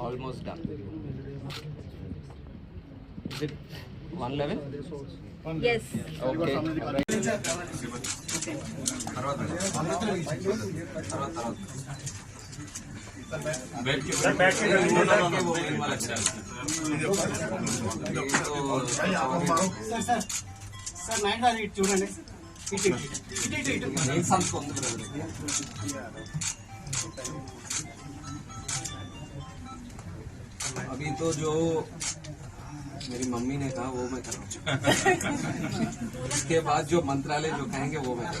Almost done. Is it one level? Yes. Okay. Sir nine అది ఇటు చూడండి ఇటు ఇటు ఇటు ఇటు ఇటు अभी तो जो मेरी मम्मी ने कहा वो मैं कर। उसके बाद जो मंत्रालय जो कहेंगे वो मैं कर।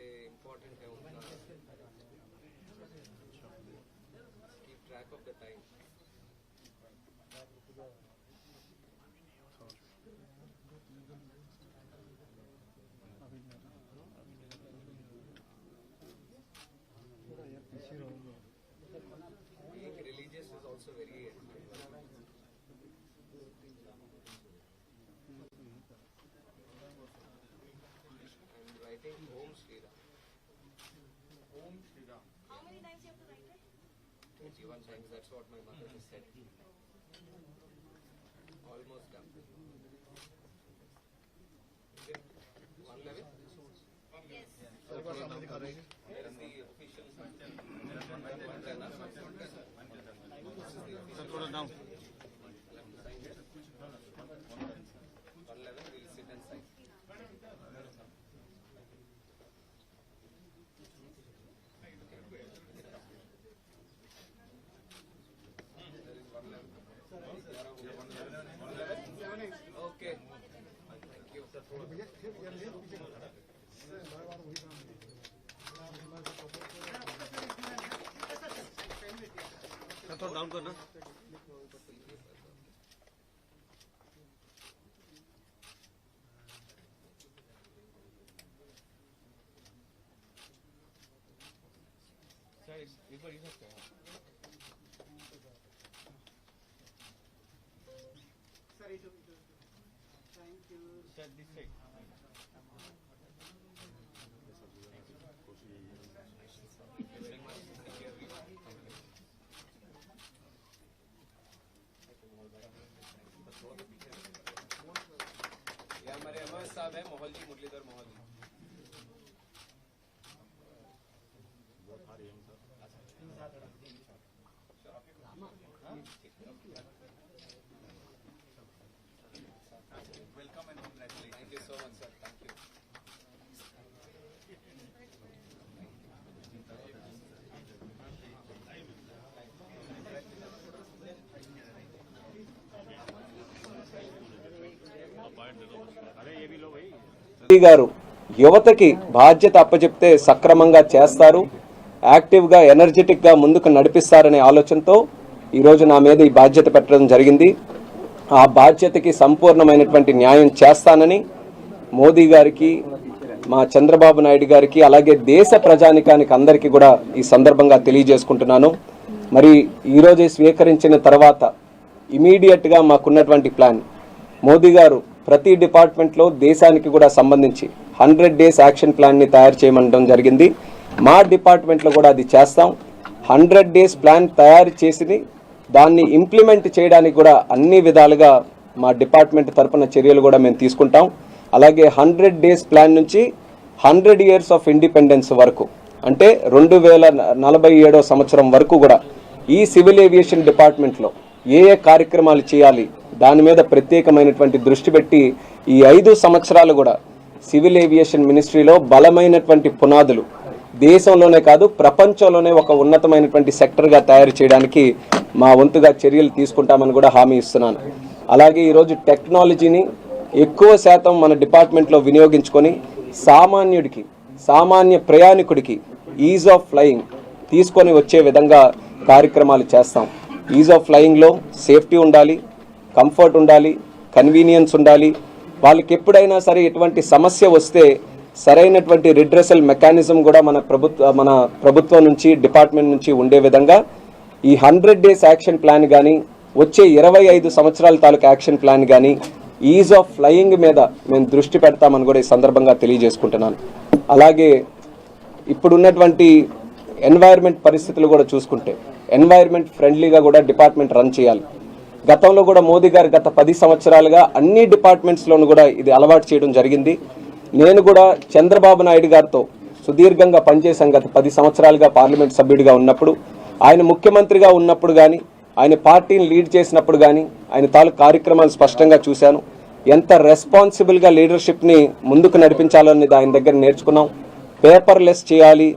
रहा हूँ आ, सबसे इम्पोर्टेंट है उनका keep track of the time 21 times, that's what my mother has said. Almost done. One level? भैया फिर यार लेट पीछे मैं बार वही काम है थोड़ा डाउन करना सर एक बार ये सकते हैं सर ये जो हमारे एमओएस साहब है मोहल जी मुरलीधर मोहल जी Thank you so much, sir. Thank you. Modi గారు యువతకి బాధ్యత అప్పచెప్తే సక్రమంగా చేస్తారు యాక్టివ్గా ఎనర్జెటిక్గా ముందుకు నడిపిస్తారనే ఆలోచనతో ఈరోజు నా మీద ఈ బాధ్యత పెట్టడం జరిగింది ఆ బాధ్యతకి సంపూర్ణమైనటువంటి న్యాయం చేస్తానని మోదీ గారికి మా చంద్రబాబు నాయుడు గారికి అలాగే దేశ ప్రజానికానికి అందరికీ కూడా ఈ సందర్భంగా తెలియజేసుకుంటున్నాను. మరి ఈరోజే స్వీకరించిన తర్వాత ఇమీడియట్గా మాకున్నటువంటి ప్లాన్. మోదీ గారు ప్రతి డిపార్ట్మెంట్లో దేశానికి కూడా సంబంధించి హండ్రెడ్ డేస్ యాక్షన్ ప్లాన్ని తయారు చేయమనడం జరిగింది. మా డిపార్ట్మెంట్లో కూడా అది చేస్తాం. హండ్రెడ్ డేస్ ప్లాన్ తయారు చేసి దాన్ని ఇంప్లిమెంట్ చేయడానికి కూడా అన్ని విధాలుగా మా డిపార్ట్మెంట్ తరపున చర్యలు కూడా మేము తీసుకుంటాం. అలాగే హండ్రెడ్ డేస్ ప్లాన్ నుంచి హండ్రెడ్ ఇయర్స్ ఆఫ్ ఇండిపెండెన్స్ వరకు అంటే రెండు వేల నలభై ఏడో సంవత్సరం వరకు కూడా ఈ సివిల్ ఏవియేషన్ డిపార్ట్మెంట్లో ఏ ఏ కార్యక్రమాలు చేయాలి దాని మీద ప్రత్యేకమైనటువంటి దృష్టి పెట్టి ఈ ఐదు సంవత్సరాలు కూడా సివిల్ ఏవియేషన్ మినిస్ట్రీలో బలమైనటువంటి పునాదులు దేశంలోనే కాదు ప్రపంచంలోనే ఒక ఉన్నతమైనటువంటి సెక్టర్గా తయారు చేయడానికి మా వంతుగా చర్యలు తీసుకుంటామని కూడా హామీ ఇస్తున్నాను. అలాగే ఈరోజు టెక్నాలజీని ఎక్కువ శాతం మన డిపార్ట్మెంట్లో వినియోగించుకొని సామాన్యుడికి సామాన్య ప్రయాణికుడికి ఈజ్ ఆఫ్ ఫ్లయింగ్ తీసుకొని వచ్చే విధంగా కార్యక్రమాలు చేస్తాం. ఈజ్ ఆఫ్ ఫ్లయింగ్లో సేఫ్టీ ఉండాలి కంఫర్ట్ ఉండాలి కన్వీనియన్స్ ఉండాలి. వాళ్ళకి ఎప్పుడైనా సరే ఎటువంటి సమస్య వస్తే సరైనటువంటి రిడ్రెసల్ మెకానిజం కూడా మన ప్రభుత్వ మన ప్రభుత్వం నుంచి డిపార్ట్మెంట్ నుంచి ఉండే విధంగా ఈ హండ్రెడ్ డేస్ యాక్షన్ ప్లాన్ కానీ వచ్చే ఇరవై ఐదు సంవత్సరాల తాలూకు యాక్షన్ ప్లాన్ కానీ ఈజ్ ఆఫ్ ఫ్లయింగ్ మీద మేము దృష్టి పెడతామని కూడా ఈ సందర్భంగా తెలియజేసుకుంటున్నాను. అలాగే ఇప్పుడున్నటువంటి ఎన్వైర్న్మెంట్ పరిస్థితులు కూడా చూసుకుంటే ఎన్వైర్న్మెంట్ ఫ్రెండ్లీగా కూడా డిపార్ట్మెంట్ రన్ చేయాలి. గతంలో కూడా మోదీ గారు గత పది సంవత్సరాలుగా అన్ని డిపార్ట్మెంట్స్లోనూ కూడా ఇది అలవాటు చేయడం జరిగింది. నేను కూడా చంద్రబాబు నాయుడు గారితో సుదీర్ఘంగా పనిచేశాను గత పది సంవత్సరాలుగా పార్లమెంట్ సభ్యుడిగా ఉన్నప్పుడు ఆయన ముఖ్యమంత్రిగా ఉన్నప్పుడు కానీ ఆయన పార్టీని లీడ్ చేసినప్పుడు కానీ ఆయన తాలూకు కార్యక్రమాలు స్పష్టంగా చూశాను. ఎంత రెస్పాన్సిబుల్గా లీడర్షిప్ని ముందుకు నడిపించాలనేది ఆయన దగ్గర నేర్చుకున్నాం. పేపర్లెస్ చేయాలి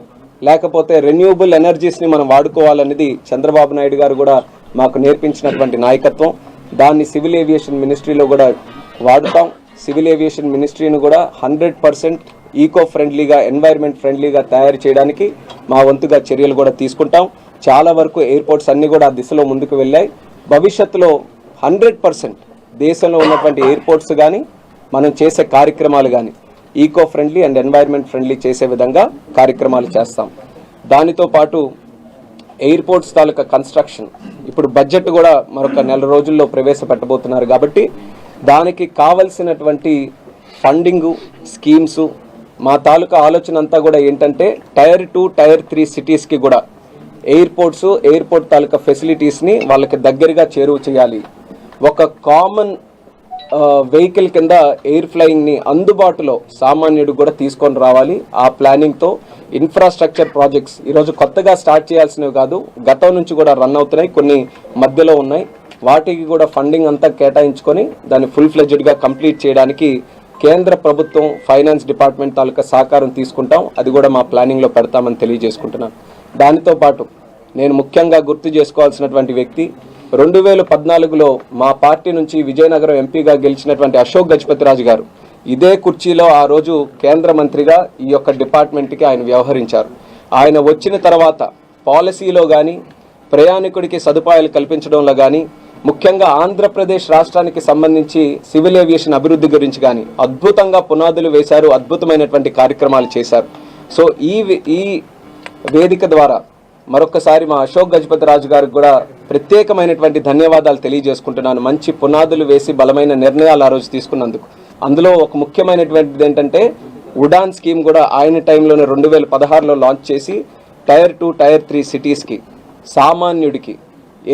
లేకపోతే రెన్యూబుల్ ఎనర్జీస్ని మనం వాడుకోవాలనేది చంద్రబాబు నాయుడు గారు కూడా మాకు నేర్పించినటువంటి నాయకత్వం. దాన్ని సివిల్ ఏవియేషన్ మినిస్ట్రీలో కూడా వాడుతాం. సివిల్ ఏవియేషన్ మినిస్ట్రీని కూడా హండ్రెడ్ పర్సెంట్ ఈకో ఫ్రెండ్లీగా ఎన్వైర్న్మెంట్ ఫ్రెండ్లీగా తయారు చేయడానికి మా వంతుగా చర్యలు కూడా తీసుకుంటాం. చాలా వరకు ఎయిర్పోర్ట్స్ అన్నీ కూడా ఆ దిశలో ముందుకు వెళ్ళాయి. భవిష్యత్తులో హండ్రెడ్ పర్సెంట్ దేశంలో ఉన్నటువంటి ఎయిర్పోర్ట్స్ కానీ మనం చేసే కార్యక్రమాలు కానీ eco friendly and environment friendly చేసే విధంగా కార్యక్రమాలు చేస్తాం. దానితో పాటు ఎయిర్పోర్ట్స్ తాలూకా కన్స్ట్రక్షన్. ఇప్పుడు బడ్జెట్ కూడా మరొక నెల రోజుల్లో ప్రవేశపెట్టబోతున్నారు కాబట్టి దానికి కావలసినటువంటి ఫండింగు స్కీమ్స్ మా తాలూకా ఆలోచన అంతా కూడా ఏంటంటే టైర్ టూ టైర్ త్రీ సిటీస్కి కూడా ఎయిర్పోర్ట్స్ ఎయిర్పోర్ట్ తాలూకా ఫెసిలిటీస్ని వాళ్ళకి దగ్గరగా చేరువ చేయాలి. ఒక కామన్ వెహికల్ కింద ఎయిర్ ఫ్లయింగ్ని అందుబాటులో సామాన్యుడు కూడా తీసుకొని రావాలి. ఆ ప్లానింగ్తో ఇన్ఫ్రాస్ట్రక్చర్ ప్రాజెక్ట్స్ ఈరోజు కొత్తగా స్టార్ట్ చేయాల్సినవి కాదు గతం నుంచి కూడా రన్ అవుతున్నాయి కొన్ని మధ్యలో ఉన్నాయి. వాటికి కూడా ఫండింగ్ అంతా కేటాయించుకొని దాన్ని ఫుల్ ఫ్లెడ్జ్డ్గా కంప్లీట్ చేయడానికి కేంద్ర ప్రభుత్వం ఫైనాన్స్ డిపార్ట్మెంట్ తాలూకా సహకారం తీసుకుంటాం. అది కూడా మా ప్లానింగ్లో పెడతామని తెలియజేసుకుంటున్నాను. దానితో పాటు నేను ముఖ్యంగా గుర్తు చేసుకోవాల్సినటువంటి వ్యక్తి రెండు వేల పద్నాలుగులో మా పార్టీ నుంచి విజయనగరం ఎంపీగా గెలిచినటువంటి అశోక్ గజపతిరాజు గారు ఇదే కుర్చీలో ఆ రోజు కేంద్ర మంత్రిగా ఈ యొక్క డిపార్ట్మెంట్కి ఆయన వ్యవహరించారు. ఆయన వచ్చిన తర్వాత పాలసీలో కానీ ప్రయాణికుడికి సదుపాయాలు కల్పించడంలో కానీ ముఖ్యంగా ఆంధ్రప్రదేశ్ రాష్ట్రానికి సంబంధించి సివిల్ ఏవియేషన్ అభివృద్ధి గురించి కానీ అద్భుతంగా పునాదులు వేశారు అద్భుతమైనటువంటి కార్యక్రమాలు చేశారు. సో ఈ ఈ వేదిక ద్వారా మరొకసారి మా అశోక్ గజపతి రాజు గారికి కూడా ప్రత్యేకమైనటువంటి ధన్యవాదాలు తెలియజేసుకుంటున్నాను. మంచి పునాదులు వేసి బలమైన నిర్ణయాలు ఆ రోజు తీసుకున్నందుకు. అందులో ఒక ముఖ్యమైనటువంటిది ఏంటంటే ఉడాన్ స్కీమ్ కూడా ఆయన టైంలోనే రెండు వేల పదహారులో లాంచ్ చేసి టైర్ టూ టైర్ త్రీ సిటీస్కి సామాన్యుడికి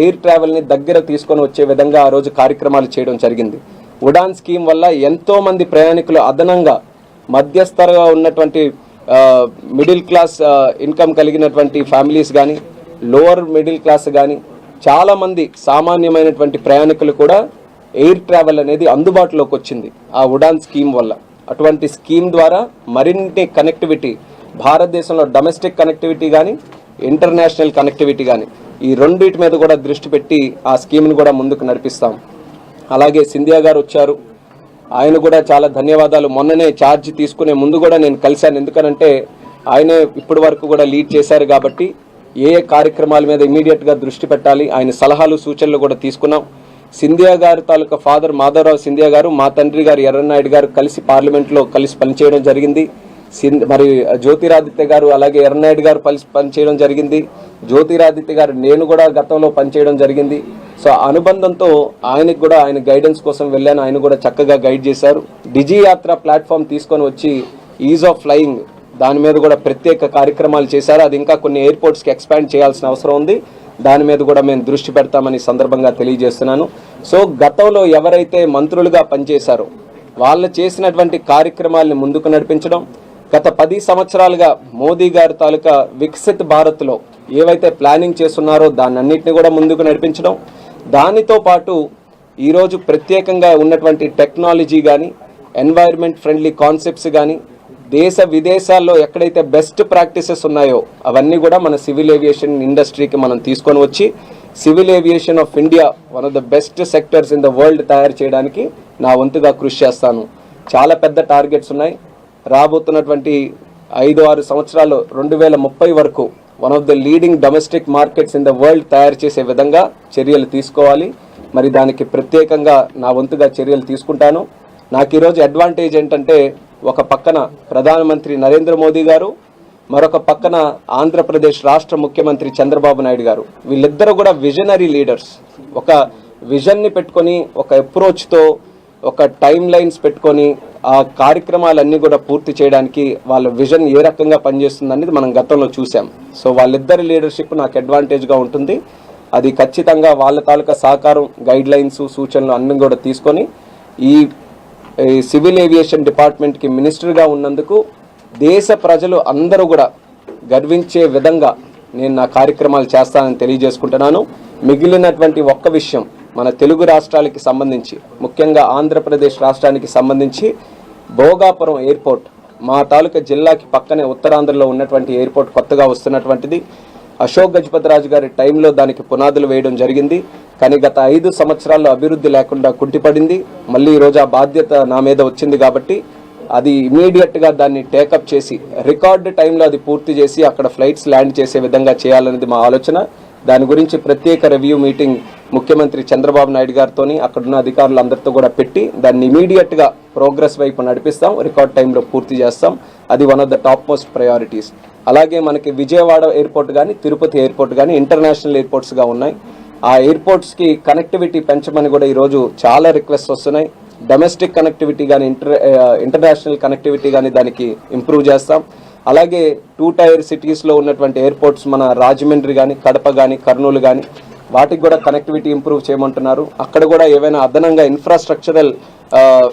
ఎయిర్ ట్రావెల్ని దగ్గర తీసుకొని వచ్చే విధంగా ఆ రోజు కార్యక్రమాలు చేయడం జరిగింది. ఉడాన్ స్కీమ్ వల్ల ఎంతోమంది ప్రయాణికులు అదనంగా మధ్యస్థరగా ఉన్నటువంటి మిడిల్ క్లాస్ ఇన్కమ్ కలిగినటువంటి ఫ్యామిలీస్ కానీ లోవర్ మిడిల్ క్లాస్ కానీ చాలామంది సామాన్యమైనటువంటి ప్రయాణికులు కూడా ఎయిర్ ట్రావెల్ అనేది అందుబాటులోకి వచ్చింది ఆ ఉడాన్ స్కీమ్ వల్ల. అటువంటి స్కీమ్ ద్వారా మరిన్ని కనెక్టివిటీ భారతదేశంలో డొమెస్టిక్ కనెక్టివిటీ కానీ ఇంటర్నేషనల్ కనెక్టివిటీ కానీ ఈ రెండింటి మీద కూడా దృష్టి పెట్టి ఆ స్కీమ్ను కూడా ముందుకు నడిపిస్తాం. అలాగే సింధియా గారు వచ్చారు. ఆయన కూడా చాలా ధన్యవాదాలు. మొన్ననే ఛార్జ్ తీసుకునే ముందు కూడా నేను కలిశాను. ఎందుకనంటే ఆయనే ఇప్పటి వరకు కూడా లీడ్ చేశారు కాబట్టి ఏ ఏ కార్యక్రమాల మీద ఇమీడియట్గా దృష్టి పెట్టాలి ఆయన సలహాలు సూచనలు కూడా తీసుకున్నాం. సింధియా గారు తాలూకా ఫాదర్ మాధవరావు సింధియా గారు మా తండ్రి గారు ఎర్రనాయుడు గారు కలిసి పార్లమెంట్లో కలిసి పనిచేయడం జరిగింది. మరి జ్యోతిరాదిత్య గారు అలాగే ఎర్రనాయుడు గారు కలిసి పనిచేయడం జరిగింది. జ్యోతిరాదిత్య గారు నేను కూడా గతంలో పనిచేయడం జరిగింది. సో ఆ అనుబంధంతో ఆయనకు కూడా ఆయన గైడెన్స్ కోసం వెళ్ళాను. ఆయన కూడా చక్కగా గైడ్ చేశారు. డిజియాత్ర ప్లాట్ఫామ్ తీసుకొని వచ్చి ఈజ్ ఆఫ్ ఫ్లయింగ్ దాని మీద కూడా ప్రత్యేక కార్యక్రమాలు చేశారు. అది ఇంకా కొన్ని ఎయిర్పోర్ట్స్కి ఎక్స్పాండ్ చేయాల్సిన అవసరం ఉంది. దాని మీద కూడా మేము దృష్టి పెడతామని సందర్భంగా తెలియజేస్తున్నాను. సో గతంలో ఎవరైతే మంత్రులుగా పనిచేశారో వాళ్ళు చేసినటువంటి కార్యక్రమాల్ని ముందుకు నడిపించడం గత పది సంవత్సరాలుగా మోదీ గారి తాలూకా వికసిత్ భారత్లో ఏవైతే ప్లానింగ్ చేస్తున్నారో దాని అన్నింటినీ కూడా ముందుకు నడిపించడం దానితో పాటు ఈరోజు ప్రత్యేకంగా ఉన్నటువంటి టెక్నాలజీ కానీ ఎన్వైర్న్మెంట్ ఫ్రెండ్లీ కాన్సెప్ట్స్ కానీ దేశ విదేశాల్లో ఎక్కడైతే బెస్ట్ ప్రాక్టీసెస్ ఉన్నాయో అవన్నీ కూడా మన సివిల్ ఏవియేషన్ ఇండస్ట్రీకి మనం తీసుకొని వచ్చి civil aviation of India one of the best sectors in the world తయారు చేయడానికి నా వంతుగా కృషి చేస్తాను. చాలా పెద్ద టార్గెట్స్ ఉన్నాయి. రాబోతున్నటువంటి ఐదు ఆరు సంవత్సరాలు రెండు వేల ముప్పై వరకు one of the leading domestic markets in the world తయారు చేసే విధంగా చర్యలు తీసుకోవాలి. మరి దానికి ప్రత్యేకంగా నా వంతుగా చర్యలు తీసుకుంటాను. నాకు ఈరోజు అడ్వాంటేజ్ ఏంటంటే ఒక పక్కన ప్రధానమంత్రి నరేంద్ర మోదీ గారు మరొక పక్కన ఆంధ్రప్రదేశ్ రాష్ట్ర ముఖ్యమంత్రి చంద్రబాబు నాయుడు గారు. వీళ్ళిద్దరూ కూడా విజనరీ లీడర్స్ ఒక విజన్ని పెట్టుకొని ఒక అప్రోచ్తో ఒక టైం లైన్స్ పెట్టుకొని ఆ కార్యక్రమాలన్నీ కూడా పూర్తి చేయడానికి వాళ్ళ విజన్ ఏ రకంగా పనిచేస్తుంది అనేది మనం గతంలో చూసాం సో వాళ్ళిద్దరి లీడర్షిప్ నాకు అడ్వాంటేజ్గా ఉంటుంది. అది ఖచ్చితంగా వాళ్ళ తాలూకా సహకారం గైడ్ లైన్స్ సూచనలు అన్నీ కూడా తీసుకొని ఈ సివిల్ ఏవియేషన్ డిపార్ట్మెంట్కి మినిస్టర్గా ఉన్నందుకు దేశ ప్రజలు అందరూ కూడా గర్వించే విధంగా నేను నా కార్యక్రమాలు చేస్తానని తెలియజేసుకుంటున్నాను. మిగిలినటువంటి ఒక్క విషయం మన తెలుగు రాష్ట్రాలకి సంబంధించి ముఖ్యంగా ఆంధ్రప్రదేశ్ రాష్ట్రానికి సంబంధించి భోగాపురం ఎయిర్పోర్ట్ మా తాలూకా జిల్లాకి పక్కనే ఉత్తరాంధ్రలో ఉన్నటువంటి ఎయిర్పోర్ట్ కొత్తగా వస్తున్నటువంటిది. అశోక్ గజపతిరాజు గారి టైంలో దానికి పునాదులు వేయడం జరిగింది. కానీ గత ఐదు సంవత్సరాల్లో అభివృద్ధి లేకుండా కుంటిపడింది. మళ్ళీ ఈరోజు ఆ బాధ్యత నా మీద వచ్చింది కాబట్టి అది ఇమీడియట్గా దాన్ని టేకప్ చేసి రికార్డ్ టైంలో అది పూర్తి చేసి అక్కడ ఫ్లైట్స్ ల్యాండ్ చేసే విధంగా చేయాలనేది మా ఆలోచన. దాని గురించి ప్రత్యేక రివ్యూ మీటింగ్ ముఖ్యమంత్రి చంద్రబాబు నాయుడు గారితో అక్కడున్న అధికారులందరితో కూడా పెట్టి దాన్ని ఇమీడియట్గా ప్రోగ్రెస్ వైపు నడిపిస్తాం. రికార్డ్ టైంలో పూర్తి చేస్తాం. అది one of the top most priorities అలాగే మనకి విజయవాడ ఎయిర్పోర్ట్ కానీ తిరుపతి ఎయిర్పోర్ట్ కానీ ఇంటర్నేషనల్ ఎయిర్పోర్ట్స్గా ఉన్నాయి. ఆ ఎయిర్పోర్ట్స్కి కనెక్టివిటీ పెంచమని కూడా ఈరోజు చాలా రిక్వెస్ట్ వస్తున్నాయి. డొమెస్టిక్ కనెక్టివిటీ కానీ ఇంటర్ ఇంటర్నేషనల్ కనెక్టివిటీ కానీ దానికి ఇంప్రూవ్ చేస్తాం. అలాగే టూ టైర్ సిటీస్లో ఉన్నటువంటి ఎయిర్పోర్ట్స్ మన రాజమండ్రి కానీ కడప కానీ కర్నూలు కానీ వాటికి కూడా కనెక్టివిటీ ఇంప్రూవ్ చేయమంటున్నారు. అక్కడ కూడా ఏవైనా అదనంగా ఇన్ఫ్రాస్ట్రక్చరల్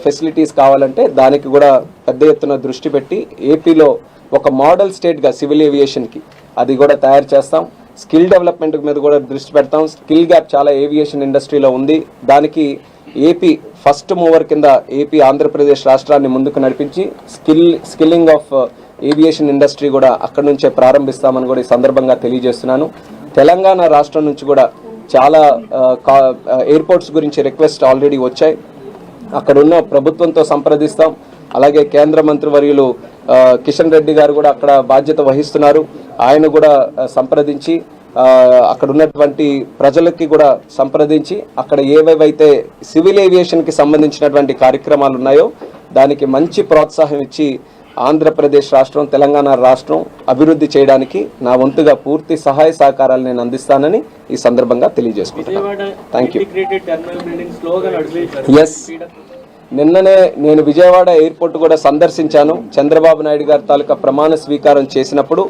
ఫెసిలిటీస్ కావాలంటే దానికి కూడా పెద్ద ఎత్తున దృష్టి పెట్టి ఏపీలో ఒక మోడల్ స్టేట్గా సివిల్ ఏవియేషన్కి అది కూడా తయారు చేస్తాం. స్కిల్ డెవలప్మెంట్ మీద కూడా దృష్టి పెడతాం. స్కిల్ గ్యాప్ చాలా ఏవియేషన్ ఇండస్ట్రీలో ఉంది. దానికి ఏపీ ఫస్ట్ మూవర్ కింద ఏపీ ఆంధ్రప్రదేశ్ రాష్ట్రాన్ని ముందుకు నడిపించి skill skilling of aviation industry కూడా అక్కడ నుంచే ప్రారంభిస్తామని కూడా ఈ సందర్భంగా తెలియజేస్తున్నాను. తెలంగాణ రాష్ట్రం నుంచి కూడా చాలా ఎయిర్పోర్ట్స్ గురించి రిక్వెస్ట్ ఆల్రెడీ వచ్చాయి. అక్కడున్న ప్రభుత్వంతో సంప్రదిస్తాం. అలాగే కేంద్ర మంత్రివర్యులు కిషన్ రెడ్డి గారు కూడా అక్కడ బాధ్యత వహిస్తున్నారు. ఆయన కూడా సంప్రదించి అక్కడ ఉన్నటువంటి ప్రజలకి కూడా సంప్రదించి అక్కడ ఏవేవైతే సివిల్ ఏవియేషన్కి సంబంధించినటువంటి కార్యక్రమాలు ఉన్నాయో దానికి మంచి ప్రోత్సాహం ఇచ్చి ఆంధ్రప్రదేశ్ రాష్ట్రం తెలంగాణ రాష్ట్రం అభివృద్ధి చేయడానికి నా వంతుగా పూర్తి సహాయ సహకారాలు నేను అందిస్తానని ఈ సందర్భంగా తెలియజేసుకుంటున్నాను థ్యాంక్ యూ ఎస్ నిన్ననే నేను విజయవాడ ఎయిర్పోర్ట్ కూడా సందర్శించాను. చంద్రబాబు నాయుడు గారి తాలూకా ప్రమాణ స్వీకారం చేసినప్పుడు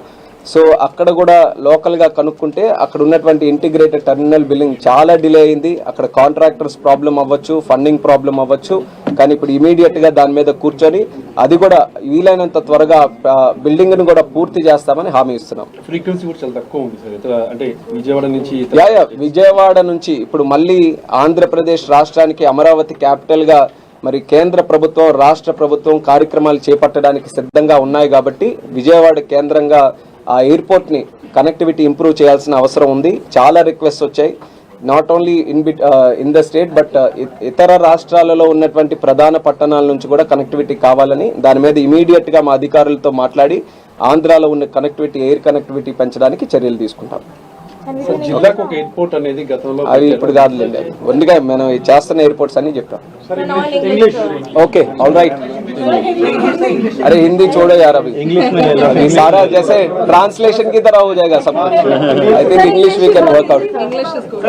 సో అక్కడ కూడా లోకల్గా కనుక్కుంటే అక్కడ ఉన్నటువంటి ఇంటిగ్రేటెడ్ టెర్మినల్ బిల్డింగ్ చాలా డిలే అయింది. అక్కడ కాంట్రాక్టర్స్ ప్రాబ్లం అవ్వచ్చు ఫండింగ్ ప్రాబ్లం అవ్వచ్చు. కానీ ఇప్పుడు ఇమీడియట్గా దాని మీద కూర్చొని అది కూడా వీలైనంత త్వరగా బిల్డింగ్ను కూడా పూర్తి చేస్తామని హామీ ఇస్తున్నాం. ఫ్రీక్వెన్సీ కూడా చాలా తక్కువ ఉంది సార్. అంటే విజయవాడ నుంచి యా విజయవాడ నుంచి ఇప్పుడు మళ్ళీ ఆంధ్రప్రదేశ్ రాష్ట్రానికి అమరావతి క్యాపిటల్గా మరి కేంద్ర ప్రభుత్వం రాష్ట్ర ప్రభుత్వం కార్యక్రమాలు చేపట్టడానికి సిద్ధంగా ఉన్నాయి కాబట్టి విజయవాడ కేంద్రంగా ఆ ఎయిర్పోర్ట్ని కనెక్టివిటీ ఇంప్రూవ్ చేయాల్సిన అవసరం ఉంది. చాలా రిక్వెస్ట్ వచ్చాయి. Not only in bit in the state but ఇతర రాష్ట్రాలలో ఉన్నటువంటి ప్రధాన పట్టణాల నుంచి కూడా కనెక్టివిటీ కావాలని దాని మీద ఇమీడియట్గా మా అధికారులతో మాట్లాడి ఆంధ్రాలో ఉన్న కనెక్టివిటీ ఎయిర్ కనెక్టివిటీ పెంచడానికి చర్యలు తీసుకుంటాం. జిల్లాకు ఒక ఎయిర్పోర్ట్ అనేది గతంలో అవి ఇప్పుడు కాదులేండి అది ఒండిగా మనం ఈ చేస్తున్న ఎయిర్పోర్ట్స్ అని చెప్తాం ఇంగ్లీష్ ओके ऑल राइट अरे हिंदी छोड़ो यार अभी इंग्लिश में ले लो सारा जैसे ट्रांसलेशन की तरह हो जाएगा सब कुछ I think English we can work out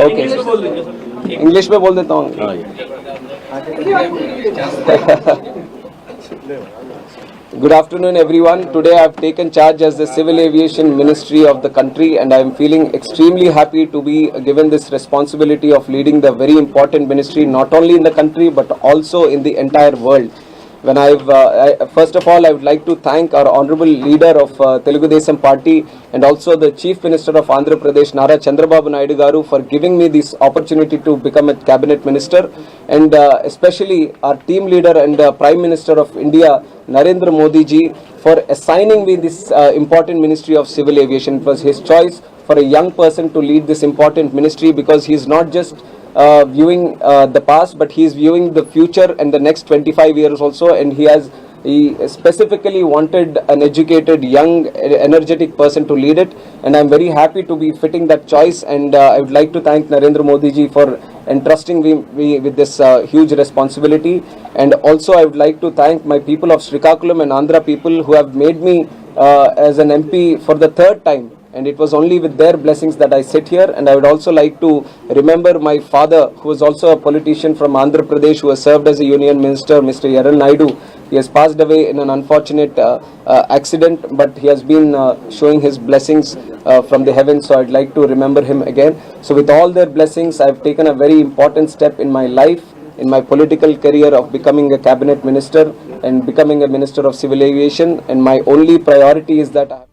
okay English में बोल देता हूँ Good afternoon, everyone. Today I have taken charge as the Civil Aviation Ministry of the country, and I am feeling extremely happy to be given this responsibility of leading the very important ministry, not only in the country but also in the entire world. When I've uh, I, first of all I would like to thank our honorable leader of uh, Telugu Desam party and also the chief minister of Andhra Pradesh Nara Chandrababu Naidu garu for giving me this opportunity to become a cabinet minister. And uh, especially our team leader and uh, prime minister of India Narendra Modi ji for assigning me this uh, important ministry of civil aviation. It was his choice for a young person to lead this important ministry because he is not just uh, viewing uh, the past, but he is viewing the future and the next 25 years also. And he has he specifically wanted an educated, young, energetic person to lead it. And I'm very happy to be fitting that choice. And uh, I would like to thank Narendra Modi ji for entrusting me, me with this uh, huge responsibility. And also, I would like to thank my people of Srikakulam and Andhra people who have made me uh, as an MP for the third time and it was only with their blessings that I sit here. And I would also like to remember my father, who was also a politician from Andhra Pradesh, who has served as a union minister, Mr. Yaran Naidu. He has passed away in an unfortunate uh, uh, accident, but he has been uh, showing his blessings uh, from the heavens. So I'd like to remember him again. So with all their blessings, I've taken a very important step in my life. In my political career of becoming a cabinet minister and becoming a minister of civil aviation, and my only priority is that I